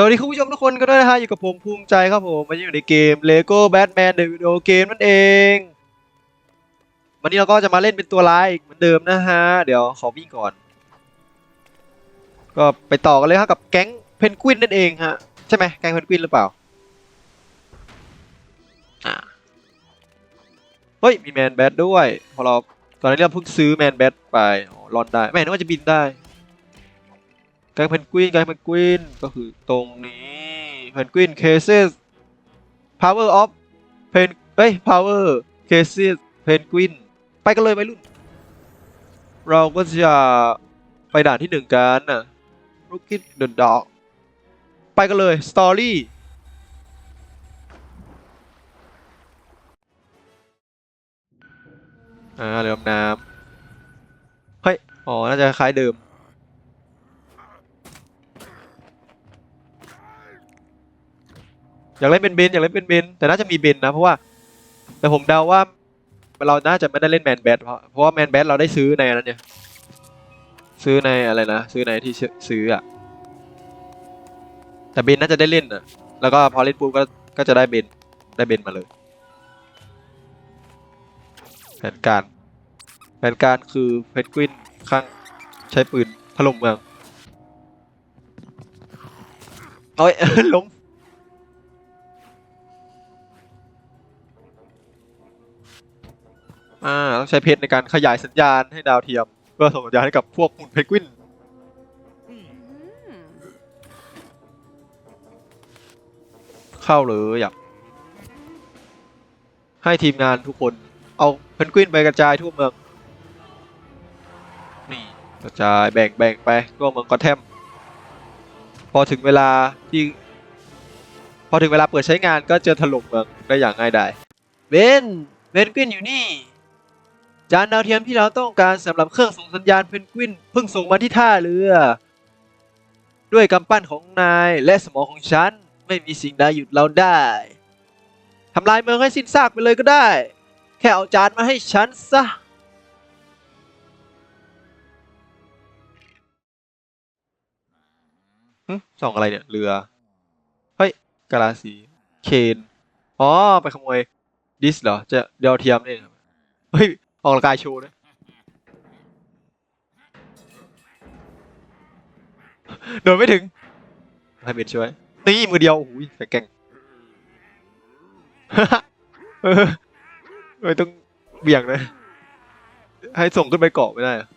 สวัสดีคุณผู้ชมทุกคนก็ด้วยนะฮะอยู่กับผมภูมิใจครับผมมาอยู่ในเกม Lego Batman The Video Game นั่นเอง วันนี้เราก็จะมาเล่นเป็นตัวร้ายอีกเหมือนเดิมนะฮะ เดี๋ยวขอวิ่งก่อน ก็ไปต่อกันเลยครับกับแก๊งเพนกวินนั่นเองฮะ ใช่ไหมแก๊งเพนกวินหรือเปล่าเฮ้ยมีแมนแบทด้วยพอเราตอนนี้เราเพิ่งซื้อแมนแบทไปอ๋อรอนได้ไม่นึกว่าจะบินได้ แก๊งเพนกวินแก๊งเพนกวินก็คือตรงนี้เพนกวินเคส power of เพนเอ้ย power cases เพนกวินไปกันเลยไปรุ่น เราก็จะไปด่านที่หนึ่งกันนะ Rookie the Dog ไปกันเลย Story อ่าเรือดำน้ำเฮ้ย อ๋อ น่าจะคล้ายเดิม อยากเล่นเป็นเบนอยากเล่นเป็นเบนแต่น่าจะมีเบนนะเพราะว่า แต่ผมเดาว่าเราน่าจะไม่ได้เล่นแมนแบทเพราะเพราะว่าแมนแบทเราได้ซื้อในนั้นเนี่ยซื้อในอะไรนะซื้อในที่ซื้ออะแต่เบนน่าจะได้เล่นอะแล้วก็พอเล่นปุ๊บก็ก็จะได้เบนได้เบนมาเลย แผนการ แผนการคือเพนกวินข้างใช้ปืนถล่มเมืองโอ้ยล้ม อ่าต้องใช้เพชรในการขยายสัญญาณให้ดาวเทียม เพื่อส่งสัญญาณให้กับพวกหุ่นเพนกวินเข้าเลยอยากให้ทีมงานทุกคนเอาเพนกวินไปกระจายทั่วเมืองนี่กระจายแบ่งแบ่งไปทั่วเมืองก็แทมพอถึงเวลาที่ พอถึงเวลาเปิดใช้งานก็จะถล่มเมืองได้อย่างง่ายดายเบนเพนกวินอยู่นี่ จานดาวเทียมที่เราต้องการสำหรับเครื่องส่งสัญญาณเพนกวินเพิ่งส่งมาที่ท่าเรือ ด้วยกำปั้นของนายและสมองของฉัน ไม่มีสิ่งใดหยุดเราได้ทำลายเมืองให้สิ้นซากไปเลยก็ได้ แค่เอาจานมาให้ฉันซะส่องอะไรเนี่ย เรือ เฮ้ยกาลาสีเคนอ๋อ ไปขโมยดิสเหรอ จะเดาวเทียมนี่ครับเฮ้ย ออกกำลังกายโชว์นะโดนไม่ถึงให้เบนช่วยนี่มือเดียวโอ้โหแข็งแกร่งเออไม่ต้องเบี่ยงนะ ให้ส่งขึ้นไปเกาะไม่ได้อะ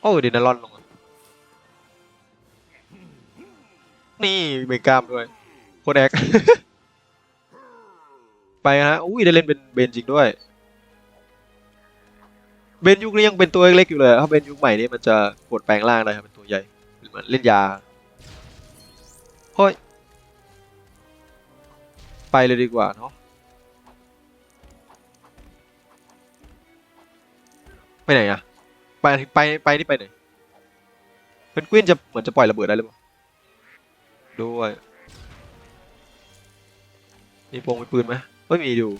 โอ้เดนารอนลง นี่เมกล้ามด้วยคตรแอค ไปฮะ อุ้ยได้เล่นเป็นเบนจริงด้วย เบนยุคนี้ยังเป็นตัวเล็กๆอยู่เลยถ้าเบนยุคใหม่นี่มันจะกดแปลงร่างได้ครับเป็นตัวใหญ่เหมือนเล่นยาเฮ้ยไปเลยดีกว่าเนาะไปไหนอะไปไปไปนี่ไปไหนเพนกวินจะเหมือนจะปล่อยระเบิดได้หรือเปล่าด้วยมีปงมีปืนไหม ไม่มีอยู่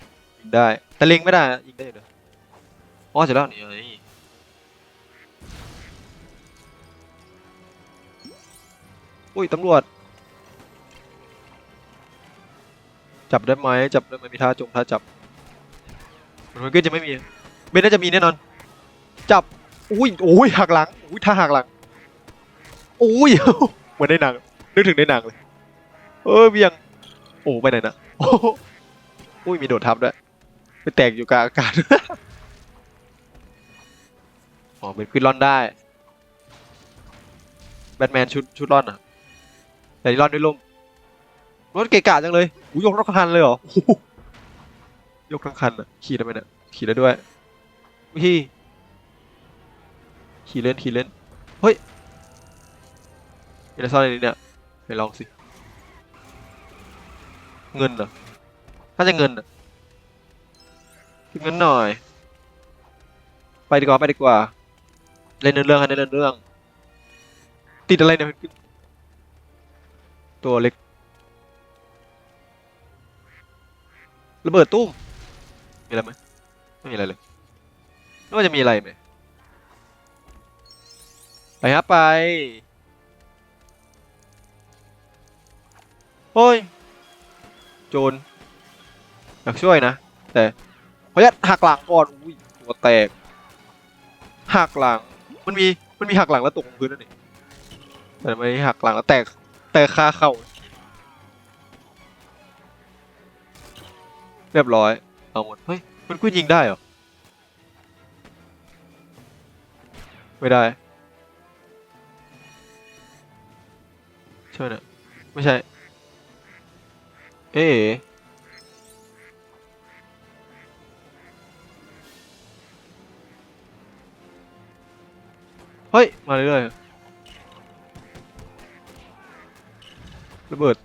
ยิงได้ แต่เล็งไม่ได้นะยิงได้อยู่นะอ๋อเสร็จแล้วนี่ไงอุ้ยตำรวจ จับได้ไหมจับได้ไหมมีท่าจงท่าจับมันก็จะไม่มีเบนน่าจะมีแน่นอน จับอุ้ยโอ้ยหักหลังอุ้ยท่าหักหลังอุ้ยเหมือนในหนังนึกถึงในหนังเลย เออเบียงโอ้ไปไหนนะโอุ้ยมีโดดทับด้วยไปแตกอยู่กลางอากาศ อ๋อเป็นควินลอนได้ แบทแมนชุดชุดลอนอะ แต่นี่อนด้วยลมรถเกะกะจังเลยอู้ยกทั้งคันเลยเหรอ ยกทั้งคันอะ ขี่ได้ไหมเนี่ยขี่ได้ด้วยวิขี่เล่นขี่เล่น เฮ้ยมีอะไรซ่อนในนี้เนี่ย ไปลองสิ เงินเหรอ ถ้าจะเงินเงินหน่อย ไปดีกว่าไปดีกว่า เล่นเรื่องกันเล่นเรื่อง ติดอะไรเนี่ยตัวเล็กระเบิดตุ้มมีอะไรไหมไม่มีอะไรเลยน่าจะมีอะไรไหมไปฮะไปโอ้ย โจร อยากช่วยนะ แต่ขออนุญาตหักหลังก่อนอุ้ยหัวแตกหักหลัง มันมีมันมีหักหลังแล้วตกลงพื้นนั่นนี่แต่ไม่หักหลังแล้วแตกแตกคาเข่าเรียบร้อยเอาหมดเฮ้ยมันกุ้ยิงได้เหรอไม่ได้ใช่นะไม่ใช่ เอ๊ะ เฮ้ย มาเรื่อยๆระเบิด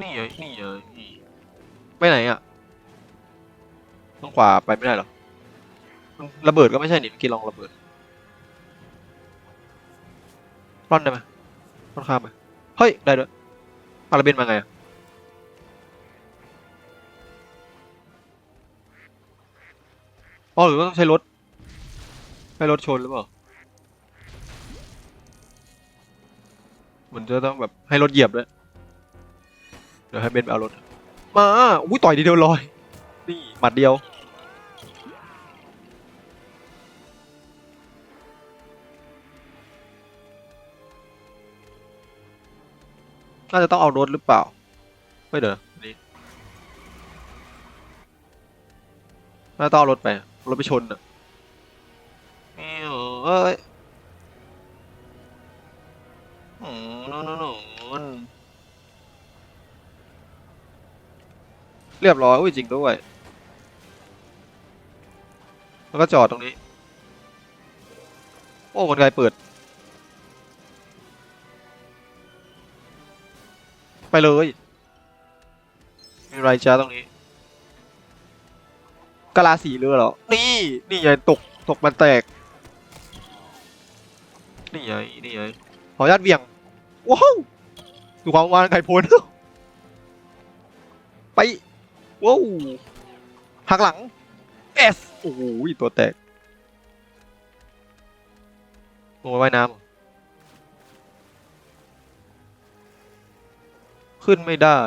นี่ไงนี่ไงนี่ไปไหนอะต้องขวาไปไม่ได้หรอมันระเบิดก็ไม่ใช่นี่เมื่อกี้ลองระเบิดร่อนได้ไหมร่อนข้ามไปเฮ้ย ได้ด้วยอาราเบนมาไงอะ อ๋อหรือว่าต้องใช้รถให้รถชนหรือเปล่า มันจะต้องแบบให้รถเหยียบด้วยเดี๋ยวให้เบนไปเอารถ มา อุ้ยต่อยทีเดียวลอย นี่หมัดเดียว น่าจะต้องเอารถหรือเปล่า ไม่เดี๋ยวอันนี่น่าจะต้องเอารถไป รถไปชนอะนี่เหรอเอ้ยอืมนู่นนู่นนู่นเรียบร้อยอุ้ยจริงด้วย แล้วก็จอดตรงนี้ โอ้คนไกลเปิด ไปเลยมีอะไรจ้าตรงนี้ กะลาสีเรือเหรอ นี่ นี่ไงตก ตกมันแตก นี่ไง นี่ไง ขออนุญาตเบี่ยง ว้าว ดูความวานไข่พ้นไป ว้าวหักหลังเอสโอ้โหตัวแตกลงไปว่ายน้ำขึ้นไม่ได้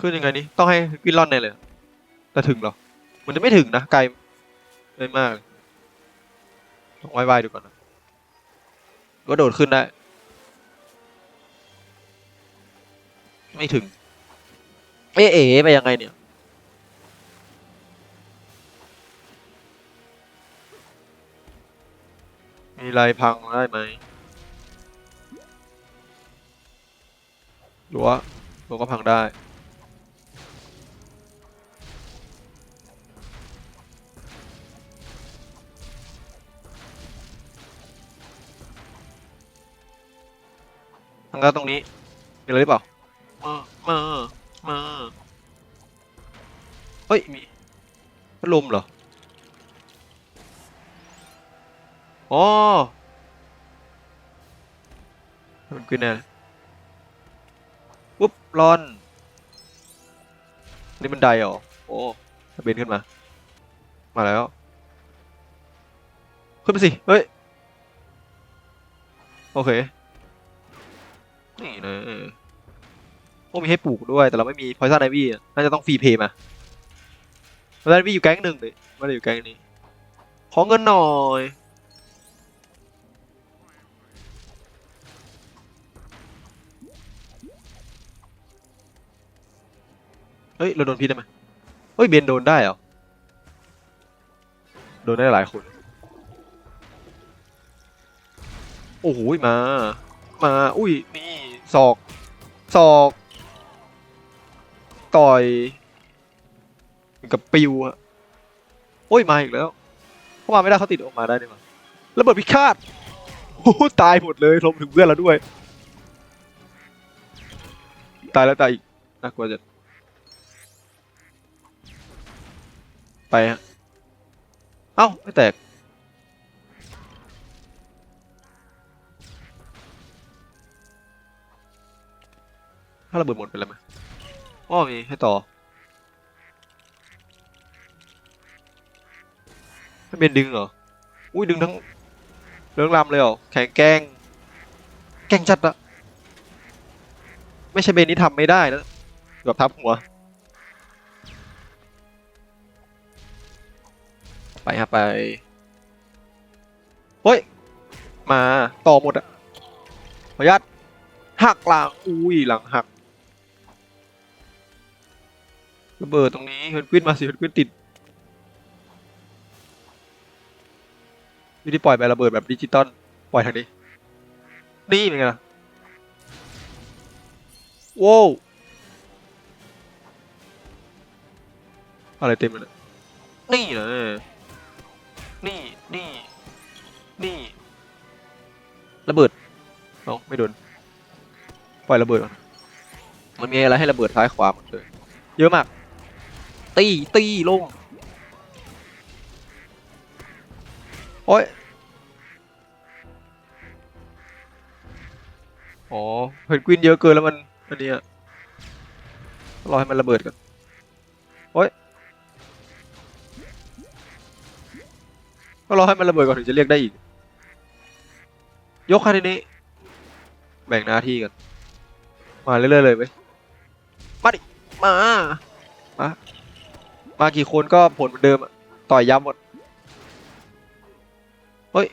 ขึ้นยังไงนี่ต้องให้วิลลอนเนี่ยเลยแต่ถึงหรอ มันจะไม่ถึงนะไกลไม่มากต้องไว้ไว้ดูก่อนนะก็โดดขึ้นได้ ไม่ถึง เอ๊ะเอ๋ไปยังไงเนี่ยมีอะไรพังได้ไหมรั้วรั้วก็พังได้ ทางก็ตรงนี้มีอะไรหรือเปล่ามามามาเฮ้ยมีพัดลมเหรออ๋อมันคือแน่ปุ๊บร้อนนี่มันไดเหรอโอ้เบนขึ้นมา มาแล้ว ขึ้นไปสิ เฮ้ย โอเค นี่นะเออโอ้มีให้ปลูกด้วย แต่เราไม่มีพอยซันไอวี่น่าจะต้องฟรีเพย์มาพอยซันไอวี่อยู่แก๊งหนึ่งเลยไม่ได้อยู่แก๊งนี้ ขอเงินหน่อยเฮ้ย เราโดนพิษได้ไหมเฮ้ย เบนโดนได้เหรอ โดนได้หลายคน โอ้โห มา มา อุ้ย นี่ ศอกศอกต่อยกับปิวอะโอ้ยมาอีกแล้วเขามาไม่ได้เขาติดออกมาได้ดิมั้งระเบิดพิฆาตโอ้ตายหมดเลยรวมถึงเพื่อนเราด้วย ตายแล้วตายอีกน่ากลัวจะไปฮะเอ้าไม่แตการะเบิดหมดเป็นไรไหมอ้อมีให้ต่อไม่เป็นดึงเหรอ อุ้ยดึงทั้งเรื่องลำเลยเหรอ แข็งแกร่งแกร่งจัดอะไม่ใช่เบนนี่ทำไม่ได้นะเกือบทับหัว ไปฮะไป เฮ้ย มาต่อหมดอะขออนุญาตหักหลัง อุ้ยหลังหัก ระเบิดตรงนี้เฮิร์นกวินมาสิเฮิร์นกวินติดวิธีปล่อยไประเบิดแบบดิจิตอลปล่อยทางนี้ นี่เป็นไงล่ะโว้วอะไรเต็มเลยนี่ยนี่นะนี่นี่นี่ระเบิดเอาไม่โดนปล่อยระเบิดก่อนมันมีอะไรให้ระเบิดซ้ายขวาหมดเลยเยอะมาก ตีตีลงโอ้ยอ๋อเพนกวินเยอะเกินแล้วมันอันเนี้ยรอให้มันระเบิดก่อนโอ้ยก็รอให้มันระเบิดก่อนถึงจะเรียกได้อีก ยกแค่นี้ แบ่งหน้าที่กัน มาเรื่อยๆเลยเว้ยมาดิ มา มา มากี่คนก็ผลเหมือนเดิมอะต่อยยับหมด เฮ้ย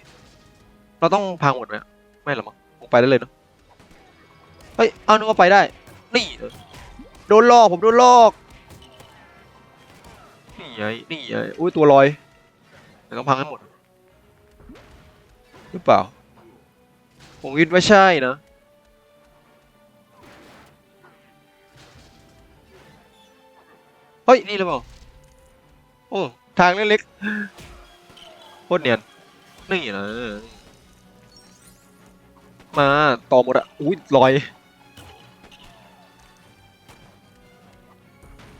เราต้องพังหมดไหมไม่หรอมั้งลงไปได้เลยเนาะ เฮ้ย เอานึกว่าไปได้ นี่ โดนลอกผมโดนลอก นี่ไงนี่ไงอุ้ยตัวลอยเดี๋ยวต้องพังให้หมด หรือเปล่า ผมคิดว่าใช่นะเฮ้ย นี่หรือเปล่า อ้ทางเล็กๆโคตรเนียนนี่นะมาต่อหมดอะอุ้ยลอย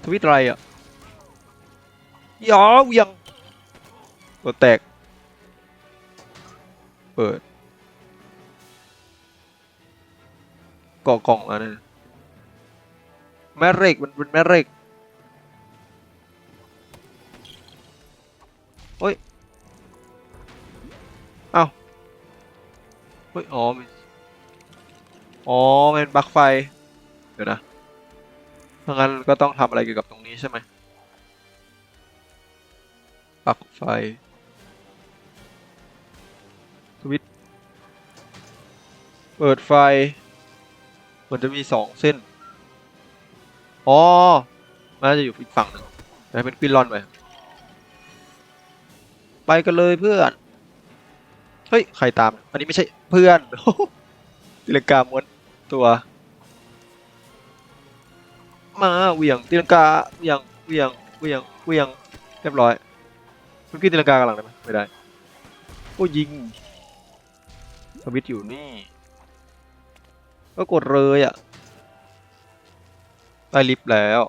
ทวิตไรอะยอเวียงตัวแตก เปิดก่อกล่องอันนี้แม่เหล็กมันเป็นแม่เหล็ก เฮ้ย เอ้าเฮ้ย อ๋อมันอ๋อมันเป็นปลั๊กไฟ เดี๋ยวนะถ้างั้นก็ต้องทำอะไรเกี่ยวกับตรงนี้ใช่ไหมปลั๊กไฟ สวิตเปิดไฟมันจะมีสองเส้น อ๋อ มันน่าจะอยู่อีกฝั่งหนึ่งแต่เป็นควินลอนไป ไปกันเลยเพื่อน เฮ้ย ใครตาม อันนี้ไม่ใช่เพื่อนตีลังกาม้วนตัว มาเหวี่ยงตีลังกาเหวี่ยงเหวี่ยงเหวี่ยงเหวี่ยงเรียบร้อยคุณกินตีลังกากันหลังได้ไหมไม่ได้โอ้ยิงสวิตอยู่นี่ ก็กดเลยอะ ได้ลิฟต์แล้ว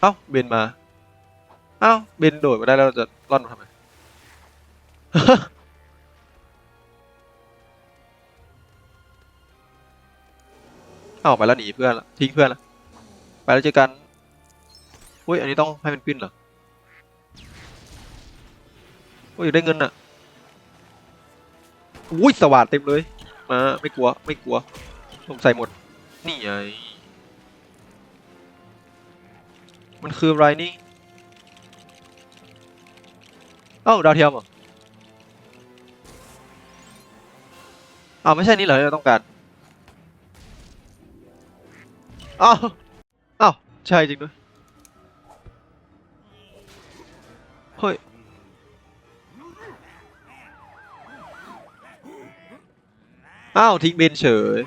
เอ้าเบนมา เอ้าเบนโดดมาได้แล้วเราจะร่อนมาทำไม เอ้าไปแล้วหนีเพื่อนละทิ้งเพื่อนละไปแล้วเจอกันอุ้ยอันนี้ต้องให้มันปิ้นเหรออุ้ยได้เงินอะอุ้ยสวัสดเต็มเลยมาไม่กลัวไม่กลัวผมใส่หมดนี่ไง มันคืออะไรนี่เอ้าดาวเทียมเหรออ้าวไม่ใช่นี่เหรอที่เราต้องการอ้าวอ้าวใช่จริงด้วยเฮ้ยอ้าวทิ้งเบนเฉย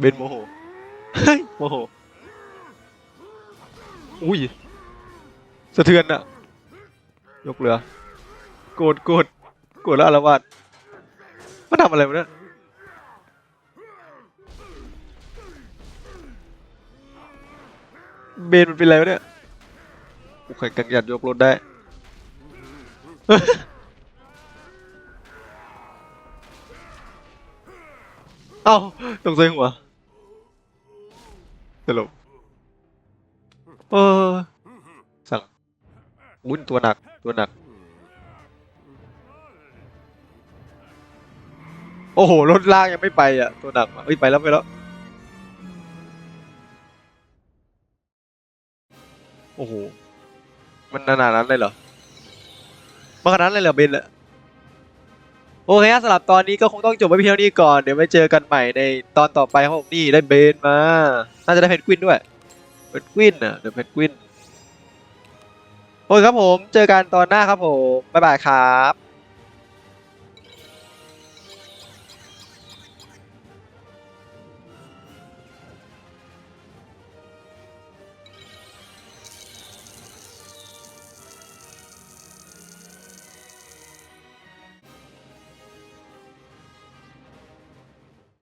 เบนโมโห ฮ้ยโมโห อุ้ย สะเทือนอะยกเรือ โกรธโกรธโกรธแล้วอารวาสมันทำอะไรวะเนี่ยเบนมันเป็นอะไรวะเนี่ยโอเคกังยันยกรถได้ เอ้าตรงใส่หัว ตลกเออสั่งอุ้นตัวหนักตัวหนัก โอ้โหรถลากยังไม่ไปอะ ตัวหนักอะเอ้ยไปแล้วไปแล้ว โอ้โห มันขนาดนั้นเลยเหรอมันขนาดนั้นเลยเหรอเบนอะ โอเคครับสำหรับตอนนี้ก็คงต้องจบไว้เพียงเท่านี้ก่อน เดี๋ยวไว้เจอกันใหม่ในตอนต่อไปครับผมนี่ได้เบนมา น่าจะได้เพนกวินด้วย เพนกวินอะเดี๋ยวเพนกวิน โอเคครับผม เจอกันตอนหน้าครับผม บ๊ายบายครับ